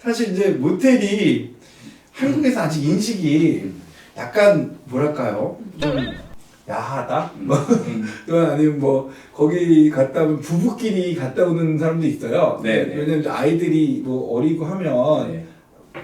사실 이제 모텔이 한국에서 아직 인식이 약간 뭐랄까요 좀 야하다 뭐 또는 아니면 뭐 거기 갔다 오면 부부끼리 갔다 오는 사람도 있어요. 네, 네. 왜냐면 아이들이 뭐 어리고 하면 네.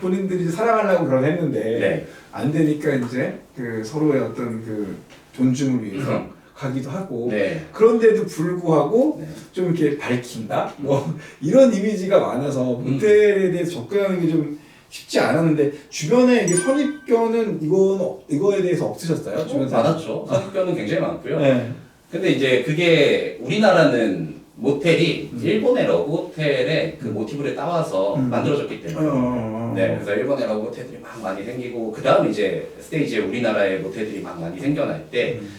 본인들이 사랑하려고 결혼했는데 네. 안 되니까 이제 그 서로의 어떤 그 존중을 위해서 가기도 하고 네. 그런데도 불구하고 네. 좀 이렇게 밝힌다 뭐 이런 이미지가 많아서 모텔에 대해서 접근하는 게 좀 쉽지 않았는데 주변에 이게 선입견은 이건 이거에 대해서 없으셨어요? 주변 사람? 많았죠. 선입견은 굉장히 많고요. 네. 근데 이제 그게 우리나라는 모텔이 음. 일본의 러브 호텔의 그 모티브를 따와서 음. 만들어졌기 어, 때문에. 어, 어. 네, 그래서 일본의 러브 호텔들이 막 많이 생기고 그 다음 이제 스테이지에 우리나라의 모텔들이 막 많이 생겨날 때 음.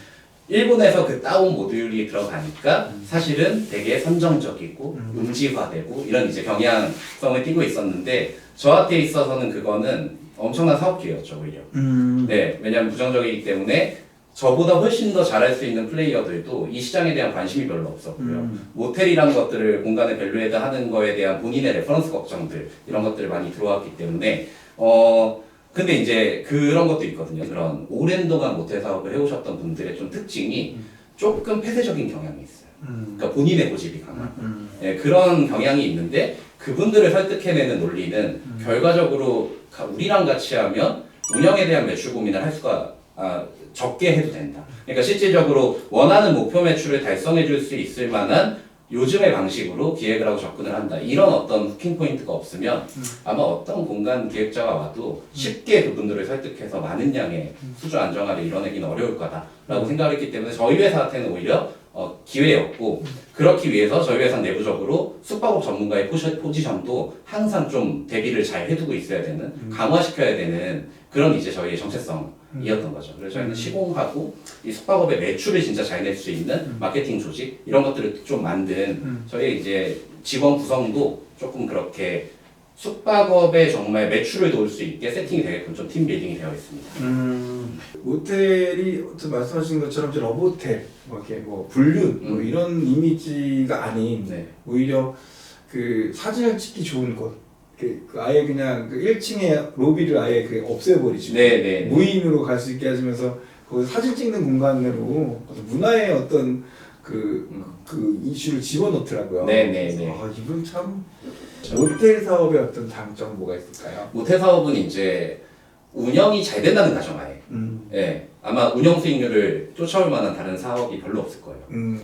일본에서 그 다운 모듈이 들어가니까 음. 사실은 되게 선정적이고 음. 음지화되고 이런 이제 경향성을 띠고 있었는데 저한테 있어서는 그거는 엄청난 사업 기회였죠 오히려. 음. 네, 왜냐하면 부정적이기 때문에 저보다 훨씬 더 잘할 수 있는 플레이어들도 이 시장에 대한 관심이 별로 없었고요. 음. 모텔이란 것들을 공간에 밸류에드 하는 거에 대한 본인의 레퍼런스 걱정들 이런 것들이 많이 들어왔기 때문에 어 근데 이제 그런 것도 있거든요. 그런 오랜 동안 모텔 사업을 해오셨던 분들의 좀 특징이 조금 폐쇄적인 경향이 있어요. 음. 그러니까 본인의 고집이 강한 음. 예, 그런 경향이 있는데 그분들을 설득해내는 논리는 결과적으로 가- 우리랑 같이 하면 운영에 대한 매출 고민을 할 수가 아, 적게 해도 된다. 그러니까 실질적으로 원하는 목표 매출을 달성해 줄 수 있을 만한 요즘의 방식으로 기획을 하고 접근을 한다. 이런 어떤 후킹 포인트가 없으면 아마 어떤 공간 기획자가 와도 쉽게 그분들을 설득해서 많은 양의 수주 안정화를 이뤄내기는 어려울 거다라고 생각했기 때문에 저희 회사한테는 오히려 어, 기회였고 그렇기 위해서 저희 회사 내부적으로 숙박업 전문가의 포시, 포지션도 항상 좀 대비를 잘 해두고 있어야 되는 강화시켜야 되는 그런 이제 저희의 정체성이었던 거죠. 그래서 저희는 시공하고 이 숙박업의 매출을 진짜 잘 낼 수 있는 마케팅 조직 이런 것들을 좀 만든 저희 이제 직원 구성도 조금 그렇게 숙박업에 정말 매출을 도울 수 있게 세팅이 되게끔 좀 팀 빌딩이 되어 있습니다. 음. 모텔이 어떤 말씀하신 것처럼 이제 러브호텔, 뭐 이렇게 뭐 불륜 뭐 음. 이런 이미지가 아닌 네. 오히려 그 사진을 찍기 좋은 곳. 그, 그 아예 그냥 그 1층에 로비를 아예 그 없애버리시고 네, 네. 무인으로 갈 수 있게 하시면서 거기 사진 찍는 공간으로 문화의 어떤 그, 그 이슈를 집어넣더라고요. 네, 네, 네. 아, 이분 참 모텔 사업의 어떤 장점 뭐가 있을까요? 모텔 사업은 이제 운영이 잘 된다는 가정하에 음, 예, 아마 운영 수익률을 쫓아올 만한 다른 사업이 별로 없을 거예요. 음,